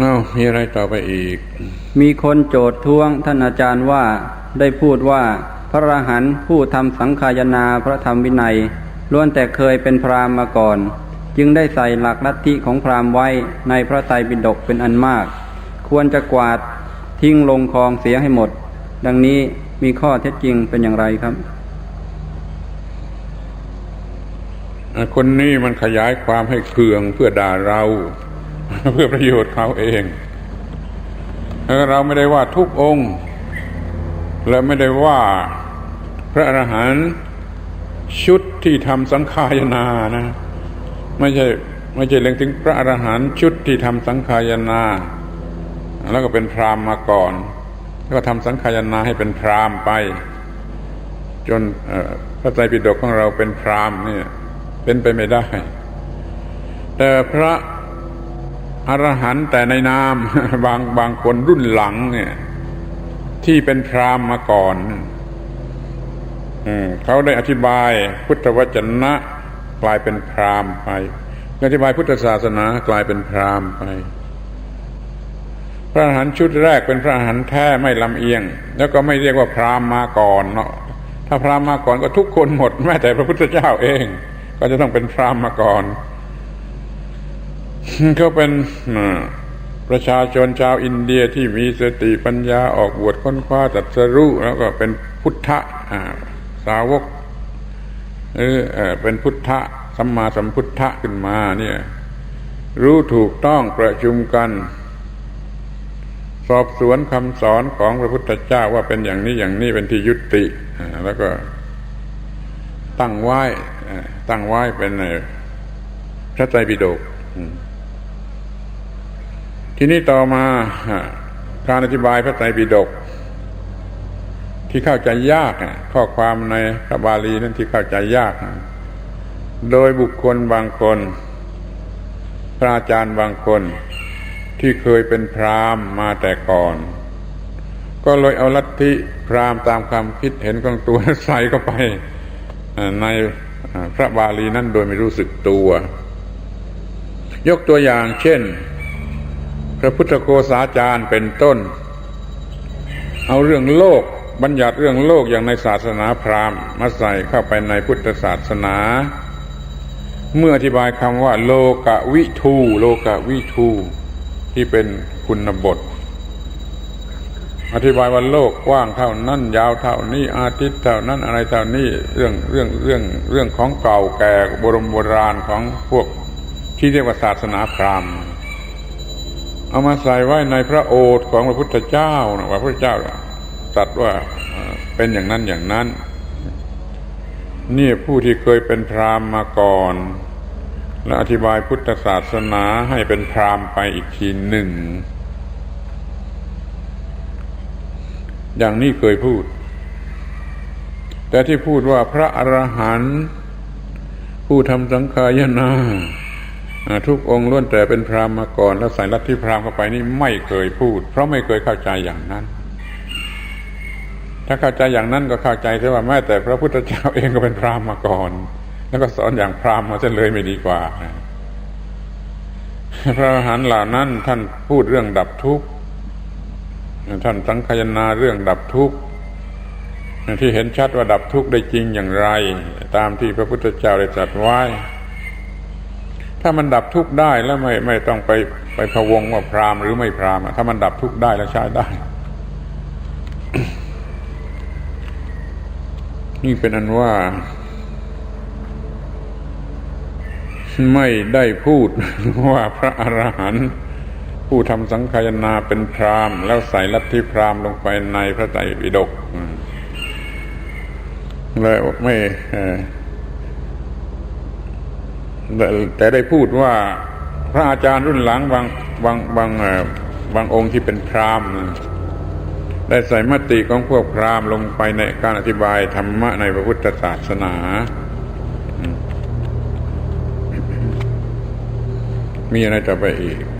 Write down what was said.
อ้าวมีอะไรต่อไปอีก มีคนโจทย์ท้วงท่านอาจารย์ว่าได้พูดว่าพระอรหันต์ผู้ทำสังขายนาพระธรรมวินัยล้วนแต่เคยเป็นพราหมณ์มาก่อน จึงได้ใส่หลักลัทธิของพราหมณ์ไว้ในพระไตรปิฎกเป็นอันมาก ควรจะกวาดทิ้งลงคลองเสียให้หมด ดังนี้มีข้อเท็จจริงเป็นอย่างไรครับคนนี้มันขยายความให้เคืองเพื่อด่าเรา เพื่อประโยชน์เขาเองแล้วเราไม่ได้ว่าทุกองค์และไม่ได้ว่าพระอรหันต์ชุดที่ทำสังขายนานะ ไม่ใช่ไม่ใช่เรื่องถึงพระอรหันต์ชุดที่ทำสังขายนา แล้วก็เป็นพรามมาก่อน แล้วก็ทำสังขายนาให้เป็นพรามไป จนพระไตรปิฎกของเราเป็นพรามเนี่ยเป็นไปไม่ได้ แต่พระ อรหันต์แต่ในนามบางบางคนรุ่นหลังเนี่ยที่เป็นพรามมาก่อนอเขาได้อธิบายพุทธวจนะกลายเป็นพรามไปอธิบายพุทธศาสนากลายเป็นพรามไป พระอรหันต์ชุดแรกเป็นพระอรหันต์แท้ไม่ลำเอียง แล้วก็ไม่เรียกว่าพรามมาก่อนเนาะถ้าพรามมาก่อนก็ทุกคนหมดแม้แต่พระพุทธเจ้าเอง ก็จะต้องเป็นพรามมาก่อน เขาเป็นประชาชนชาวอินเดียที่มีสติปัญญาออกบวชค้นคว้าตรัสรู้แล้วก็เป็นพุทธะสาวกหรือเป็นพุทธะสัมมาสัมพุทธะขึ้นมาเนี่ยรู้ถูกต้องประชุมกัน สอบสวนคำสอนของพระพุทธเจ้าว่าเป็นอย่างนี้อย่างนี้เป็นที่ยุติแล้วก็ตั้งไว้ตั้งไว้เป็นพระไตรปิฎกอืม ทีนี้ต่อมาการอธิบายพระไตรปิฎกที่เข้าใจยากข้อความในพระบาลีนั้นที่เข้าใจยาก โดยบุคคลบางคน พระอาจารย์บางคนที่เคยเป็นพราหมณ์มาแต่ก่อน ก็เลยเอาลัทธิพราหมณ์ตามความคิดเห็นของตัวใส่เข้าไปในพระบาลีนั้นโดยไม่รู้สึกตัว ยกตัวอย่างเช่น พระพุทธโฆษาจารย์เป็นต้น เอาเรื่องโลกบัญญัติเรื่องโลกอย่างในศาสนาพราหมณ์มาใส่เข้าไปในพุทธศาสนา เมื่ออธิบายคำว่า โลกวิทูโลกวิทูที่เป็นคุณบท อธิบายว่าโลกกว้างเท่านั้นยาวเท่านี้อาทิตย์เท่านั้นอะไรเท่านี้เรื่องเรื่องเรื่องเรื่องของเก่าแก่โบรมโบราณของพวกที่เรียกว่าศาสนาพราหมณ์ เอามาใส่ไว้ในพระโอษฐ์ของพระพุทธเจ้านะว่าพระเจ้าตรัสว่าเป็นอย่างนั้นอย่างนั้น นี่ผู้ที่เคยเป็นพราหมณ์มาก่อน และอธิบายพุทธศาสนาให้เป็นพราหมณ์ไปอีกทีหนึ่ง อย่างนี้เคยพูด แต่ที่พูดว่าพระอรหันต์ผู้ทำสังขายนา ทุกองค์ล้วนแต่เป็นพราหมณ์มาก่อน แล้วใส่ลัทธิพราหมณ์เข้าไปนี่ไม่เคยพูด เพราะไม่เคยเข้าใจอย่างนั้น ถ้าเข้าใจอย่างนั้นก็เข้าใจใช่ว่าแม้แต่พระพุทธเจ้าเองก็เป็นพราหมณ์มาก่อน แล้วก็สอนอย่างพราหมณ์มาเส้นเลยไม่ดีกว่าพระอรหันต์เหล่านั้นท่านพูดเรื่องดับทุกข์ท่านสังคายนาเรื่องดับทุกข์ที่เห็นชัดว่าดับทุกข์ได้จริงอย่างไร ตามที่พระพุทธเจ้าได้ตรัสไว้ ถ้ามันดับทุกข์ได้แล้วไม่ไม่ต้องไปไปพะวงว่าพรามหรือไม่พรามณ์อะถ้ามันดับทุกข์ได้แล้วใช้ได้ นี่เป็นอันว่า ไม่ได้พูดว่าพระอรหันต์ผู้ทำสังขายนาเป็นพรามแล้วใส่ลัทธิพรามลงไปในพระไตรปิฎกแล้วไม่ แต่ได้พูดว่าพระอาจารย์รุ่นหลังบางบางบางเอ่อบางองค์ที่เป็นพราหมณ์ได้ใส่มติของพวกพราหมณ์ลงไปในการอธิบายธรรมะในพระพุทธศาสนา มีอะไรต่อไปอีก